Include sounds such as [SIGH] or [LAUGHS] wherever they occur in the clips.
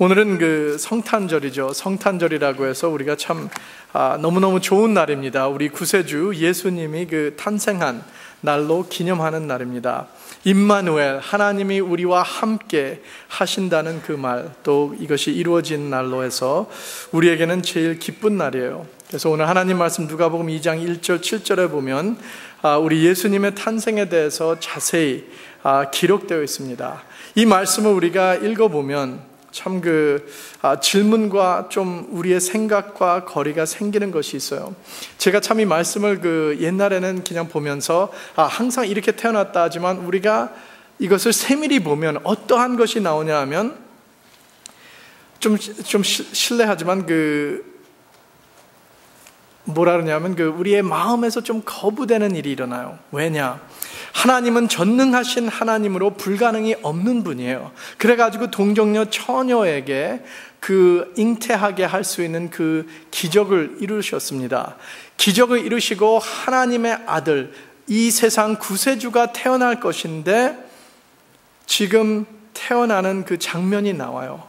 오늘은 그 성탄절이죠. 성탄절이라고 해서 우리가 참 아, 너무너무 좋은 날입니다. 우리 구세주 예수님이 그 탄생한 날로 기념하는 날입니다. 임마누엘 하나님이 우리와 함께 하신다는 그 말 또 이것이 이루어진 날로 해서 우리에게는 제일 기쁜 날이에요. 그래서 오늘 하나님 말씀 누가복음 2장 1절 7절에 보면 아, 우리 예수님의 탄생에 대해서 자세히 아, 기록되어 있습니다. 이 말씀을 우리가 읽어보면 참그 아, 질문과 좀 우리의 생각과 거리가 생기는 것이 있어요. 제가 참 이 말씀을 그 옛날에는 그냥 보면서 아, 항상 이렇게 태어났다 하지만 우리가 이것을 세밀히 보면 어떠한 것이 나오냐 하면 좀, 좀 실례하지만 그 뭐라 그러냐면 그 우리의 마음에서 좀 거부되는 일이 일어나요. 왜냐? 하나님은 전능하신 하나님으로 불가능이 없는 분이에요. 그래가지고 동정녀 처녀에게 그 잉태하게 할 수 있는 그 기적을 이루셨습니다. 기적을 이루시고 하나님의 아들, 이 세상 구세주가 태어날 것인데 지금 태어나는 그 장면이 나와요.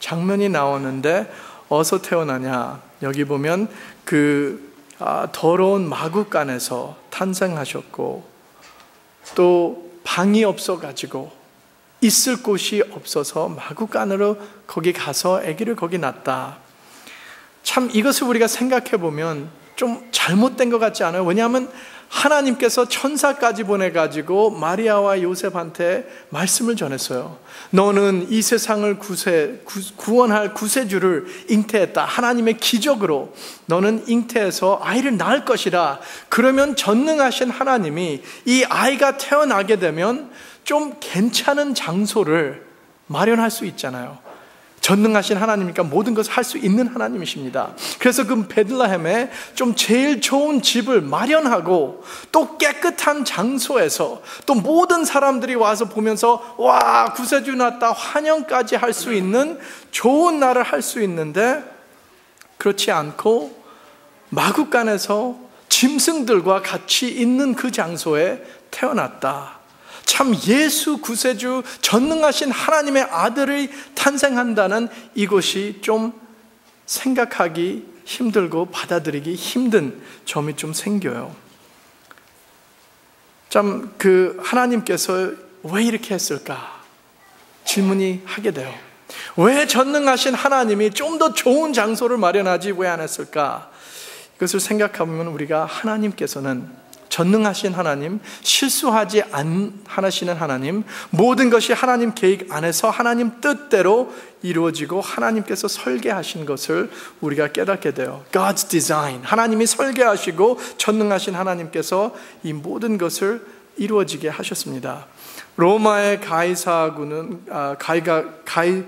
장면이 나오는데 어서 태어나냐? 여기 보면 그 아, 더러운 마구간에서 탄생하셨고 또 방이 없어가지고 있을 곳이 없어서 마구간으로 거기 가서 아기를 거기 낳다. 참 이것을 우리가 생각해 보면 좀 잘못된 것 같지 않아요? 왜냐하면 하나님께서 천사까지 보내가지고 마리아와 요셉한테 말씀을 전했어요. 너는 이 세상을 구세, 구 원할 구세주를 잉태했다. 하나님의 기적으로 너는 잉태해서 아이를 낳을 것이라. 그러면 전능하신 하나님이 이 아이가 태어나게 되면 좀 괜찮은 장소를 마련할 수 있잖아요. 전능하신 하나님이니까 모든 것을 할 수 있는 하나님이십니다. 그래서 그 베들레헴에 좀 제일 좋은 집을 마련하고 또 깨끗한 장소에서 또 모든 사람들이 와서 보면서 와 구세주 났다 환영까지 할 수 있는 좋은 날을 할 수 있는데 그렇지 않고 마구간에서 짐승들과 같이 있는 그 장소에 태어났다. 참 예수 구세주 전능하신 하나님의 아들이 탄생한다는 이것이 좀 생각하기 힘들고 받아들이기 힘든 점이 좀 생겨요. 참 그 하나님께서 왜 이렇게 했을까? 질문이 하게 돼요. 왜 전능하신 하나님이 좀 더 좋은 장소를 마련하지 왜 안 했을까? 이것을 생각하면 우리가 하나님께서는 전능하신 하나님, 실수하지 않으시는 하나님, 모든 것이 하나님 계획 안에서 하나님 뜻대로 이루어지고 하나님께서 설계하신 것을 우리가 깨닫게 돼요. God's design. 하나님이 설계하시고 전능하신 하나님께서 이 모든 것을 이루어지게 하셨습니다. 로마의 가이사군은 아, 가이가 가이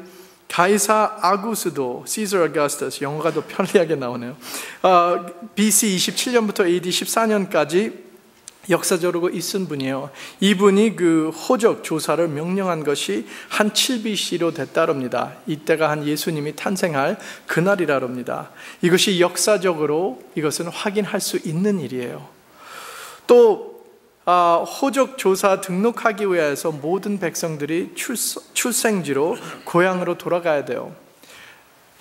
가이사 아구스도 시저 아가스터스 영어가 더 편리하게 나오네요. 어, BC 27년부터 AD 14년까지 역사적으로 있은 분이에요. 이분이 그 호적 조사를 명령한 것이 한 7BC로 됐다랍니다. 이때가 한 예수님이 탄생할 그날이라랍니다. 이것이 역사적으로 이것은 확인할 수 있는 일이에요. 또 아, 호적 조사 등록하기 위해서 모든 백성들이 출생지로 고향으로 돌아가야 돼요.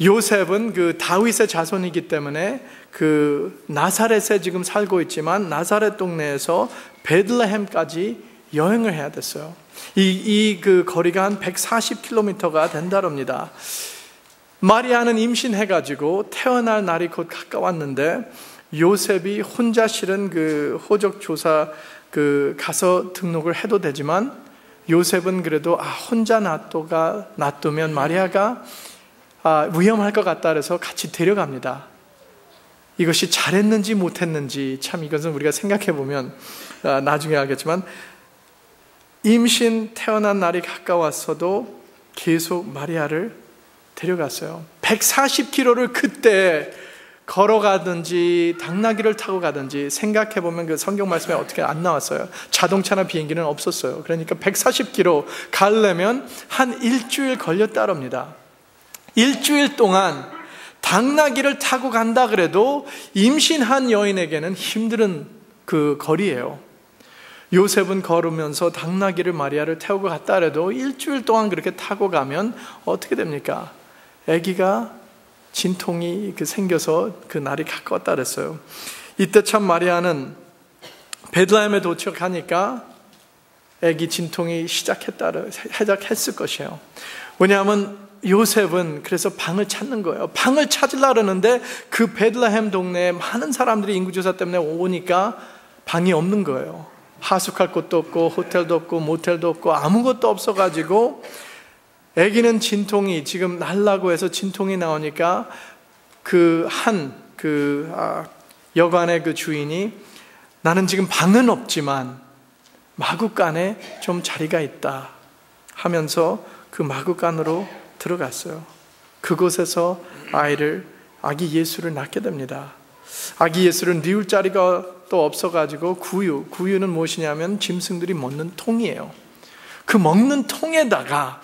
요셉은 그 다윗의 자손이기 때문에 그 나사렛에 지금 살고 있지만 나사렛 동네에서 베들레헴까지 여행을 해야 됐어요. 이, 이 그 거리가 한 140km가 된다랍니다. 마리아는 임신해가지고 태어날 날이 곧 가까웠는데 요셉이 혼자 실은 그 호적 조사 그 가서 등록을 해도 되지만 요셉은 그래도 아 혼자 놔두가 놔두면 마리아가 아, 위험할 것 같다 그래서 같이 데려갑니다. 이것이 잘했는지 못했는지 참 이것은 우리가 생각해 보면 아, 나중에 알겠지만 임신 태어난 날이 가까웠어도 계속 마리아를 데려갔어요. 140km를 그때 걸어가든지 당나귀를 타고 가든지 생각해 보면 그 성경 말씀에 어떻게 안 나왔어요. 자동차나 비행기는 없었어요. 그러니까 140km 가려면 한 일주일 걸렸다랍니다. 일주일 동안 당나귀를 타고 간다 그래도 임신한 여인에게는 힘든 그 거리예요. 요셉은 걸으면서 당나귀를 마리아를 태우고 갔다 그래도 일주일 동안 그렇게 타고 가면 어떻게 됩니까? 아기가 진통이 그 생겨서 그 날이 가까웠다 그랬어요. 이때 참 마리아는 베들레헴에 도착하니까 아기 진통이 시작했다 시작했을 것이에요. 왜냐하면 요셉은 그래서 방을 찾는 거예요. 방을 찾으려 그러는데 그 베들레헴 동네에 많은 사람들이 인구조사 때문에 오니까 방이 없는 거예요. 하숙할 곳도 없고 호텔도 없고 모텔도 없고 아무것도 없어가지고 아기는 진통이 지금 날라고 해서 진통이 나오니까 그 한그 그 아, 여관의 그 주인이 나는 지금 방은 없지만 마구간에 좀 자리가 있다 하면서 그 마구간으로 들어갔어요. 그곳에서 아이를 아기 예수를 낳게 됩니다. 아기 예수를 뉘울 자리가 또 없어가지고 구유, 구유는 무엇이냐면 짐승들이 먹는 통이에요. 그 먹는 통에다가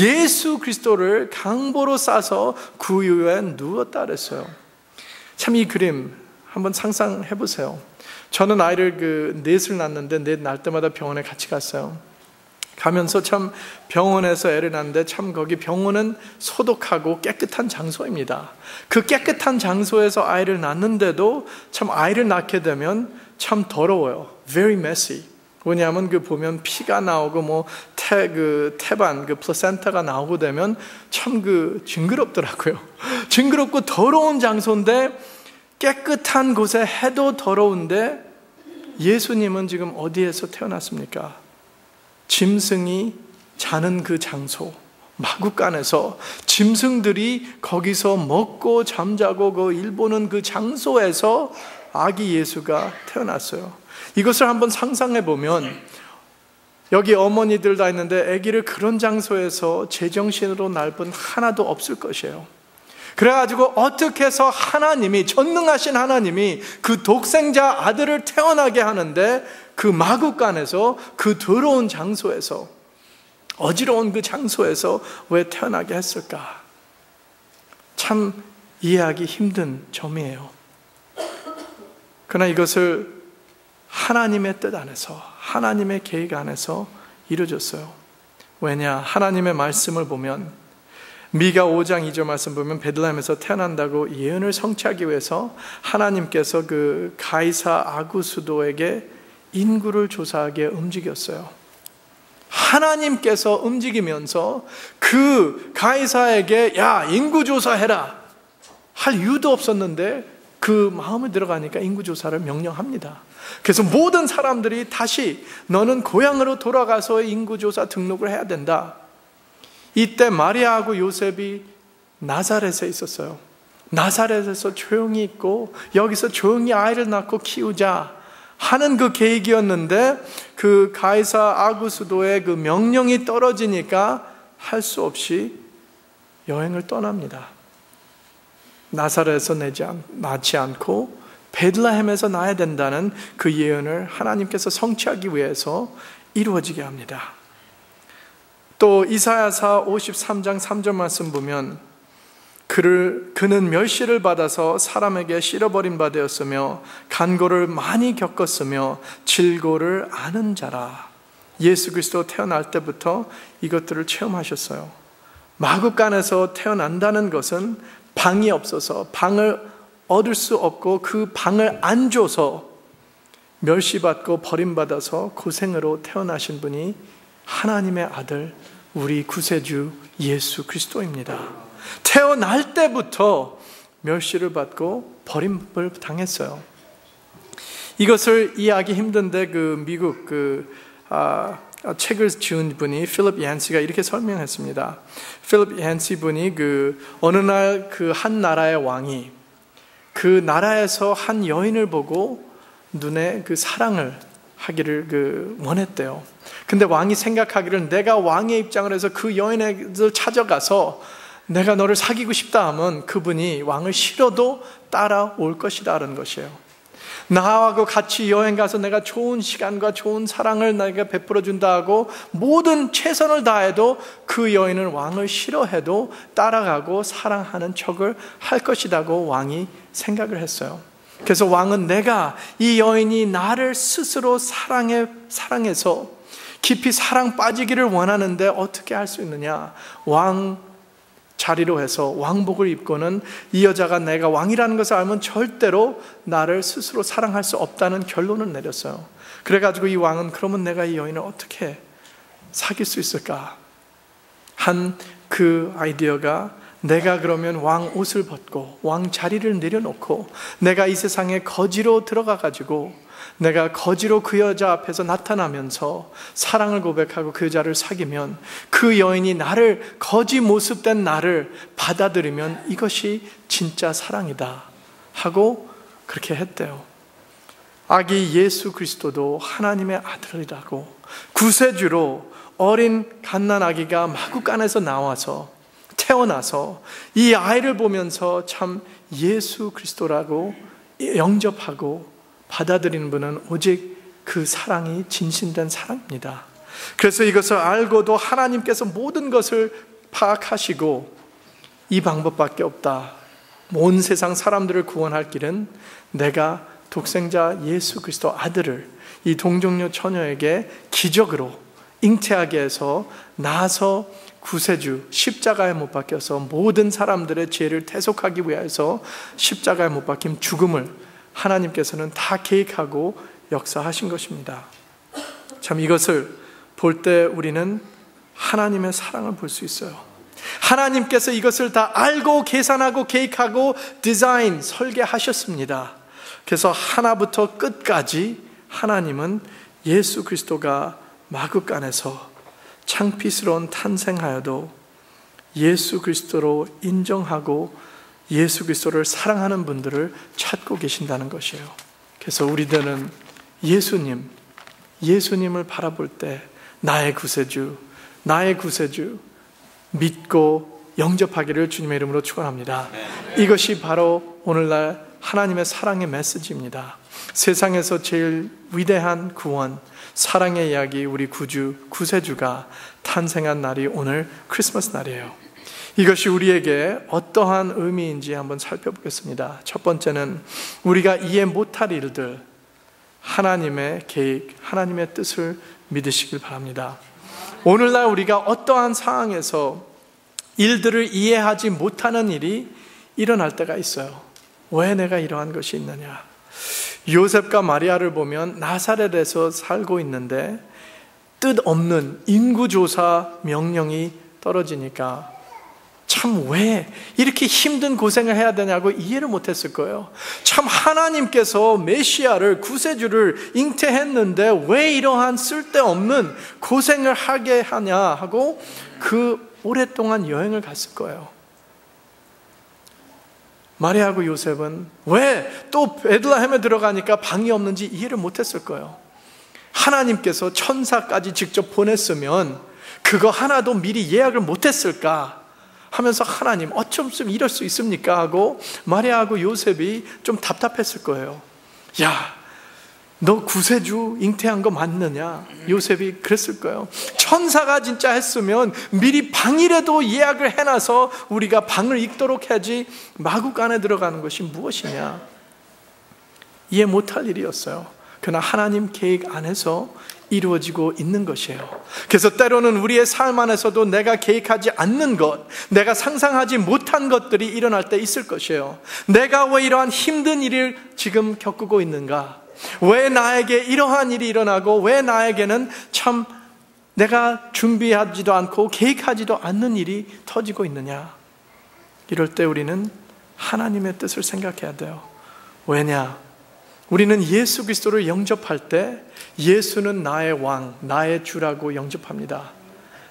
예수 그리스도를 강보로 싸서 구유에 누웠다 그랬어요. 참 이 그림 한번 상상해 보세요. 저는 아이를 그 넷을 낳는데 넷 낳을 때마다 병원에 같이 갔어요. 가면서 참 병원에서 애를 낳는데 참 거기 병원은 소독하고 깨끗한 장소입니다. 그 깨끗한 장소에서 아이를 낳는데도 참 아이를 낳게 되면 참 더러워요. Very messy. 뭐냐면 그 보면 피가 나오고 뭐 태, 그 태반, 그 플라센타가 나오고 되면 참 그 징그럽더라고요. [LAUGHS] 징그럽고 더러운 장소인데 깨끗한 곳에 해도 더러운데 예수님은 지금 어디에서 태어났습니까? 짐승이 자는 그 장소, 마구간에서 짐승들이 거기서 먹고 잠자고 그 일보는 그 장소에서 아기 예수가 태어났어요. 이것을 한번 상상해 보면 여기 어머니들 다 있는데 아기를 그런 장소에서 제정신으로 날 분 하나도 없을 것이에요. 그래가지고 어떻게 해서 하나님이, 전능하신 하나님이 그 독생자 아들을 태어나게 하는데 그 마구간에서 그 더러운 장소에서 어지러운 그 장소에서 왜 태어나게 했을까? 참 이해하기 힘든 점이에요. 그러나 이것을 하나님의 뜻 안에서, 하나님의 계획 안에서 이루어졌어요. 왜냐? 하나님의 말씀을 보면 미가 5장 2절 말씀 보면 베들레헴에서 태어난다고 예언을 성취하기 위해서 하나님께서 그 가이사 아구수도에게 인구를 조사하게 움직였어요. 하나님께서 움직이면서 그 가이사에게 야 인구 조사해라 할 이유도 없었는데 그 마음에 들어가니까 인구 조사를 명령합니다. 그래서 모든 사람들이 다시 너는 고향으로 돌아가서 인구 조사 등록을 해야 된다. 이때 마리아하고 요셉이 나사렛에 있었어요. 나사렛에서 조용히 있고 여기서 조용히 아이를 낳고 키우자 하는 그 계획이었는데 그 가이사 아구수도의 그 명령이 떨어지니까 할 수 없이 여행을 떠납니다. 나사렛에서 내지 않, 낳지 않고 베들레헴에서 낳아야 된다는 그 예언을 하나님께서 성취하기 위해서 이루어지게 합니다. 또 이사야사 53장 3절 말씀 보면 그를 그는 멸시를 받아서 사람에게 실어버린 바 되었으며 간고를 많이 겪었으며 질고를 아는 자라. 예수 그리스도 태어날 때부터 이것들을 체험하셨어요. 마국간에서 태어난다는 것은 방이 없어서 방을 얻을 수 없고 그 방을 안 줘서 멸시받고 버림받아서 고생으로 태어나신 분이 하나님의 아들 우리 구세주 예수 그리스도입니다. 태어날 때부터 멸시를 받고 버림을 당했어요. 이것을 이해하기 힘든데 그 미국 그 아, 책을 지은 분이 필립 얀시가 이렇게 설명했습니다. 필립 얀시 분이 그 어느 날 그 한 나라의 왕이 그 나라에서 한 여인을 보고 눈에 그 사랑을 하기를 그 원했대요. 근데 왕이 생각하기를 내가 왕의 입장을 해서 그 여인을 찾아가서 내가 너를 사귀고 싶다 하면 그분이 왕을 싫어도 따라올 것이다라는 것이에요. 나하고 같이 여행 가서 내가 좋은 시간과 좋은 사랑을 내가 베풀어 준다 하고 모든 최선을 다해도 그 여인은 왕을 싫어해도 따라가고 사랑하는 척을 할 것이라고 왕이 생각을 했어요. 그래서 왕은 내가 이 여인이 나를 스스로 사랑해, 깊이 사랑 빠지기를 원하는데 어떻게 할 수 있느냐? 왕 자리로 해서 왕복을 입고는 이 여자가 내가 왕이라는 것을 알면 절대로 나를 스스로 사랑할 수 없다는 결론을 내렸어요. 그래가지고 이 왕은 그러면 내가 이 여인을 어떻게 사귈 수 있을까? 한 그 아이디어가 내가 그러면 왕 옷을 벗고 왕 자리를 내려놓고 내가 이 세상에 거지로 들어가 가지고 내가 거지로 그 여자 앞에서 나타나면서 사랑을 고백하고 그 여자를 사귀면 그 여인이 나를 거지 모습된 나를 받아들이면 이것이 진짜 사랑이다 하고 그렇게 했대요. 아기 예수 그리스도도 하나님의 아들이라고 구세주로 어린 갓난 아기가 마구간에서 나와서 태어나서 이 아이를 보면서 참 예수 그리스도라고 영접하고 받아들이는 분은 오직 그 사랑이 진심된 사랑입니다. 그래서 이것을 알고도 하나님께서 모든 것을 파악하시고 이 방법밖에 없다. 온 세상 사람들을 구원할 길은 내가 독생자 예수 그리스도 아들을 이 동정녀 처녀에게 기적으로 잉태하게 해서 나서 구세주 십자가에 못 박혀서 모든 사람들의 죄를 대속하기 위해서 십자가에 못 박힌 죽음을 하나님께서는 다 계획하고 역사하신 것입니다. 참 이것을 볼 때 우리는 하나님의 사랑을 볼 수 있어요. 하나님께서 이것을 다 알고 계산하고 계획하고 디자인 설계하셨습니다. 그래서 하나부터 끝까지 하나님은 예수 그리스도가 마구간에서 창피스러운 탄생하여도 예수 그리스도로 인정하고 예수 그리스도를 사랑하는 분들을 찾고 계신다는 것이에요. 그래서 우리들은 예수님, 예수님을 바라볼 때 나의 구세주, 나의 구세주 믿고 영접하기를 주님의 이름으로 축원합니다. 이것이 바로 오늘날 하나님의 사랑의 메시지입니다. 세상에서 제일 위대한 구원, 사랑의 이야기 우리 구주, 구세주가 탄생한 날이 오늘 크리스마스 날이에요. 이것이 우리에게 어떠한 의미인지 한번 살펴보겠습니다. 첫 번째는 우리가 이해 못할 일들, 하나님의 계획, 하나님의 뜻을 믿으시길 바랍니다. 오늘날 우리가 어떠한 상황에서 일들을 이해하지 못하는 일이 일어날 때가 있어요. 왜 내가 이러한 것이 있느냐? 요셉과 마리아를 보면 나사렛에서 살고 있는데 뜻 없는 인구조사 명령이 떨어지니까 참 왜 이렇게 힘든 고생을 해야 되냐고 이해를 못했을 거예요. 참 하나님께서 메시아를 구세주를 잉태했는데 왜 이러한 쓸데없는 고생을 하게 하냐 하고 그 오랫동안 여행을 갔을 거예요. 마리아하고 요셉은 왜 또 베들레헴에 들어가니까 방이 없는지 이해를 못했을 거예요. 하나님께서 천사까지 직접 보냈으면 그거 하나도 미리 예약을 못했을까 하면서 하나님 어쩜 좀 이럴 수 있습니까 하고 마리아하고 요셉이 좀 답답했을 거예요. 야, 너 구세주 잉태한 거 맞느냐? 요셉이 그랬을 거예요. 천사가 진짜 했으면 미리 방이라도 예약을 해놔서 우리가 방을 읽도록 하지 마국 안에 들어가는 것이 무엇이냐? 이해 못할 일이었어요. 그러나 하나님 계획 안에서 이루어지고 있는 것이에요. 그래서 때로는 우리의 삶 안에서도 내가 계획하지 않는 것, 내가 상상하지 못한 것들이 일어날 때 있을 것이에요. 내가 왜 이러한 힘든 일을 지금 겪고 있는가? 왜 나에게 이러한 일이 일어나고 왜 나에게는 참 내가 준비하지도 않고 계획하지도 않는 일이 터지고 있느냐? 이럴 때 우리는 하나님의 뜻을 생각해야 돼요. 왜냐? 우리는 예수 그리스도를 영접할 때 예수는 나의 왕, 나의 주라고 영접합니다.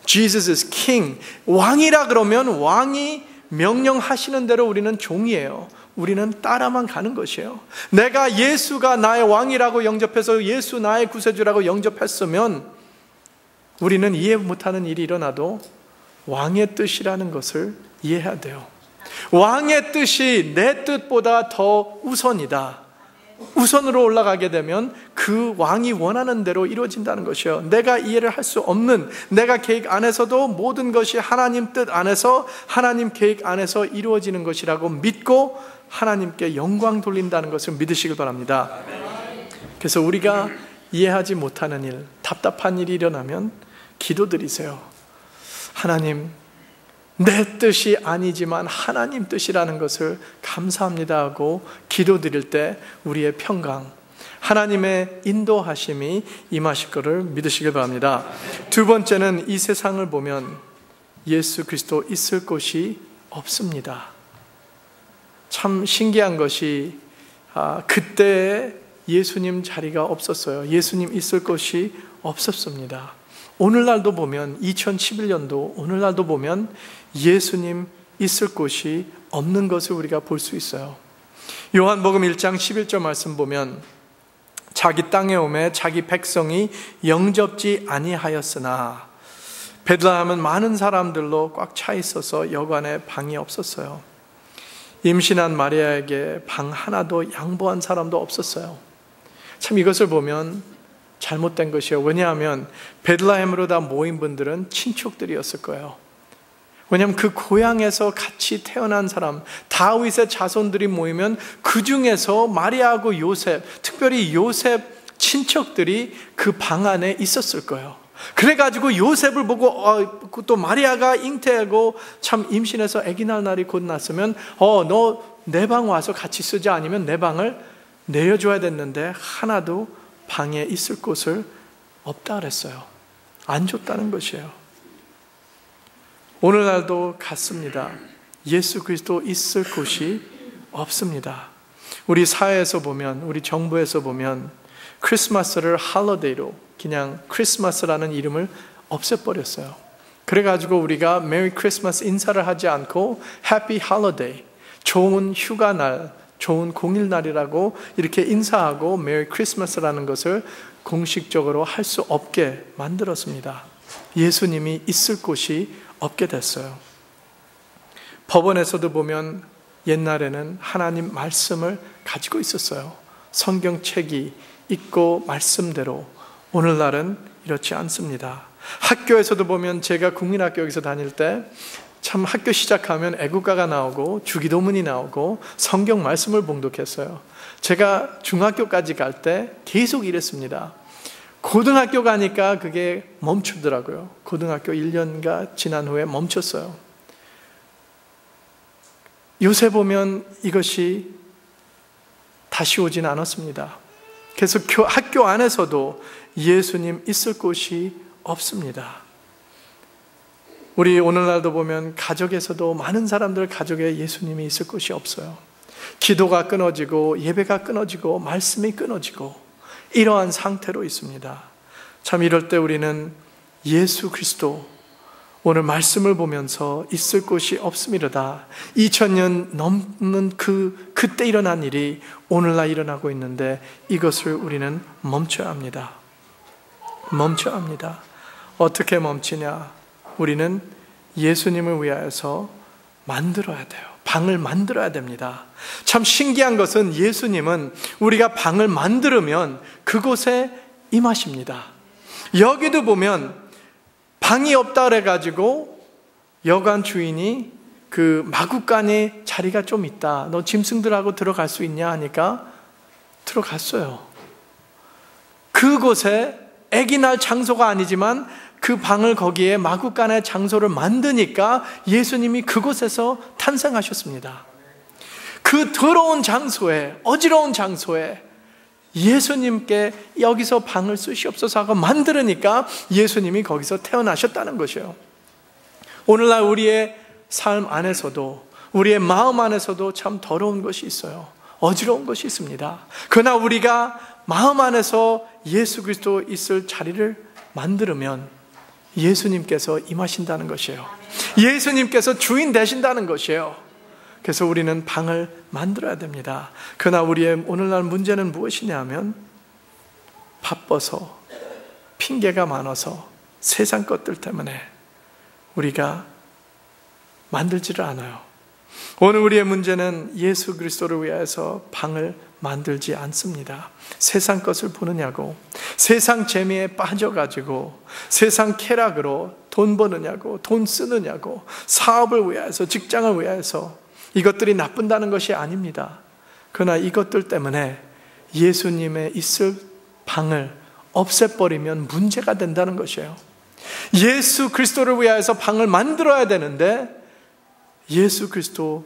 Jesus is king. 왕이라 그러면 왕이 명령하시는 대로 우리는 종이에요. 우리는 따라만 가는 것이에요. 내가 예수가 나의 왕이라고 영접해서 예수 나의 구세주라고 영접했으면 우리는 이해 못하는 일이 일어나도 왕의 뜻이라는 것을 이해해야 돼요. 왕의 뜻이 내 뜻보다 더 우선이다. 우선으로 올라가게 되면 그 왕이 원하는 대로 이루어진다는 것이요. 내가 이해를 할 수 없는 내가 계획 안에서도 모든 것이 하나님 뜻 안에서 하나님 계획 안에서 이루어지는 것이라고 믿고 하나님께 영광 돌린다는 것을 믿으시길 바랍니다. 그래서 우리가 이해하지 못하는 일, 답답한 일이 일어나면 기도드리세요. 하나님, 내 뜻이 아니지만 하나님 뜻이라는 것을 감사합니다 하고 기도드릴 때 우리의 평강, 하나님의 인도하심이 임하실 것을 믿으시길 바랍니다. 두 번째는 이 세상을 보면 예수 그리스도 있을 곳이 없습니다. 참 신기한 것이 아, 그때 예수님 자리가 없었어요. 예수님 있을 곳이 없었습니다. 오늘날도 보면 2011년도 오늘날도 보면 예수님 있을 곳이 없는 것을 우리가 볼 수 있어요. 요한복음 1장 11절 말씀 보면 자기 땅에 오매 자기 백성이 영접지 아니하였으나 베들레헴은 많은 사람들로 꽉 차 있어서 여관에 방이 없었어요. 임신한 마리아에게 방 하나도 양보한 사람도 없었어요. 참 이것을 보면 잘못된 것이에요. 왜냐하면 베들레헴으로 다 모인 분들은 친척들이었을 거예요. 왜냐하면 그 고향에서 같이 태어난 사람, 다윗의 자손들이 모이면 그 중에서 마리아하고 요셉, 특별히 요셉 친척들이 그 방 안에 있었을 거예요. 그래가지고 요셉을 보고 어, 또 마리아가 잉태하고 참 임신해서 아기 날 날이 곧 났으면 어 너 내 방 와서 같이 쓰자 아니면 내 방을 내려줘야 됐는데 하나도 방에 있을 곳을 없다 그랬어요. 안 줬다는 것이에요. 오늘날도 같습니다. 예수 그리스도 있을 곳이 없습니다. 우리 사회에서 보면, 우리 정부에서 보면 크리스마스를 할러데이로 그냥 크리스마스라는 이름을 없애버렸어요. 그래가지고 우리가 메리 크리스마스 인사를 하지 않고 해피 할러데이, 좋은 휴가 날, 좋은 공일 날이라고 이렇게 인사하고 메리 크리스마스라는 것을 공식적으로 할 수 없게 만들었습니다. 예수님이 있을 곳이 없게 됐어요. 법원에서도 보면 옛날에는 하나님 말씀을 가지고 있었어요. 성경책이 있고 말씀대로 오늘날은 이렇지 않습니다. 학교에서도 보면 제가 국민학교에서 다닐 때 참 학교 시작하면 애국가가 나오고 주기도문이 나오고 성경 말씀을 봉독했어요. 제가 중학교까지 갈 때 계속 이랬습니다. 고등학교 가니까 그게 멈추더라고요. 고등학교 1년가 지난 후에 멈췄어요. 요새 보면 이것이 다시 오진 않았습니다. 그래서 학교 안에서도 예수님 있을 곳이 없습니다. 우리 오늘날도 보면 가족에서도 많은 사람들 가족에 예수님이 있을 곳이 없어요. 기도가 끊어지고 예배가 끊어지고 말씀이 끊어지고 이러한 상태로 있습니다. 참 이럴 때 우리는 예수 그리스도 오늘 말씀을 보면서 있을 곳이 없음이로다. 2000년 넘는 그, 그때 일어난 일이 오늘날 일어나고 있는데 이것을 우리는 멈춰야 합니다. 멈춰야 합니다. 어떻게 멈추냐? 우리는 예수님을 위하여서 만들어야 돼요. 방을 만들어야 됩니다. 참 신기한 것은 예수님은 우리가 방을 만들면 그곳에 임하십니다. 여기도 보면 방이 없다 그래가지고 여관 주인이 그 마구간에 자리가 좀 있다. 너 짐승들하고 들어갈 수 있냐 하니까 들어갔어요. 그곳에 애기 날 장소가 아니지만 그 방을 거기에 마구간의 장소를 만드니까 예수님이 그곳에서 탄생하셨습니다. 그 더러운 장소에, 어지러운 장소에 예수님께 여기서 방을 쓰시옵소서 하고 만들으니까 예수님이 거기서 태어나셨다는 것이에요. 오늘날 우리의 삶 안에서도 우리의 마음 안에서도 참 더러운 것이 있어요. 어지러운 것이 있습니다. 그러나 우리가 마음 안에서 예수 그리스도 있을 자리를 만들면 예수님께서 임하신다는 것이에요. 예수님께서 주인 되신다는 것이에요. 그래서 우리는 방을 만들어야 됩니다. 그러나 우리의 오늘날 문제는 무엇이냐 하면 바빠서 핑계가 많아서 세상 것들 때문에 우리가 만들지를 않아요. 오늘 우리의 문제는 예수 그리스도를 위해서 방을 만들지 않습니다. 세상 것을 보느냐고, 세상 재미에 빠져가지고, 세상 쾌락으로 돈 버느냐고, 돈 쓰느냐고, 사업을 위해서, 직장을 위해서, 이것들이 나쁜다는 것이 아닙니다. 그러나 이것들 때문에 예수님의 있을 방을 없애버리면 문제가 된다는 것이에요. 예수 그리스도를 위하여서 방을 만들어야 되는데 예수 그리스도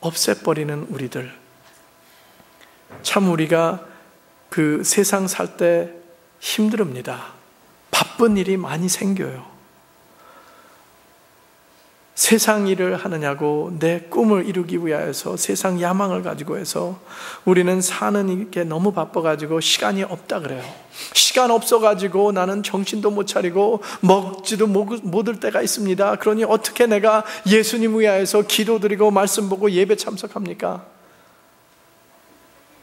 없애버리는 우리들. 참 우리가 그 세상 살 때 힘듭니다. 바쁜 일이 많이 생겨요. 세상 일을 하느냐고 내 꿈을 이루기 위하여서 세상 야망을 가지고 해서 우리는 사는 게 너무 바빠가지고 시간이 없다 그래요. 시간 없어가지고 나는 정신도 못 차리고 먹지도 못할 때가 있습니다. 그러니 어떻게 내가 예수님 위하여서 기도드리고 말씀 보고 예배 참석합니까?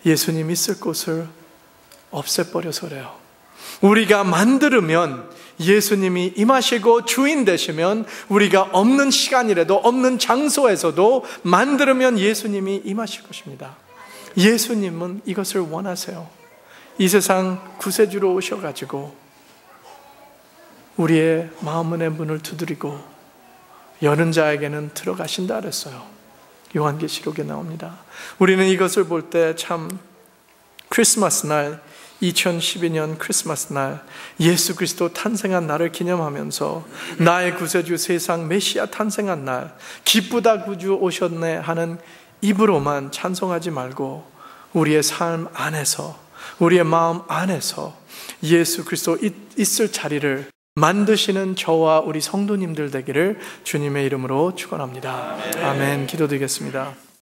예수님 있을 곳을 없애버려서 그래요. 우리가 만들면 예수님이 임하시고 주인 되시면 우리가 없는 시간이라도 없는 장소에서도 만들면 예수님이 임하실 것입니다. 예수님은 이것을 원하세요. 이 세상 구세주로 오셔가지고 우리의 마음의 문을 두드리고 여는 자에게는 들어가신다 그랬어요. 요한계시록에 나옵니다. 우리는 이것을 볼 때 참 크리스마스 날 2012년 크리스마스 날 예수 그리스도 탄생한 날을 기념하면서 나의 구세주 세상 메시아 탄생한 날 기쁘다 구주 오셨네 하는 입으로만 찬송하지 말고 우리의 삶 안에서 우리의 마음 안에서 예수 그리스도 있을 자리를 만드시는 저와 우리 성도님들 되기를 주님의 이름으로 축원합니다. 아멘. 기도드리겠습니다.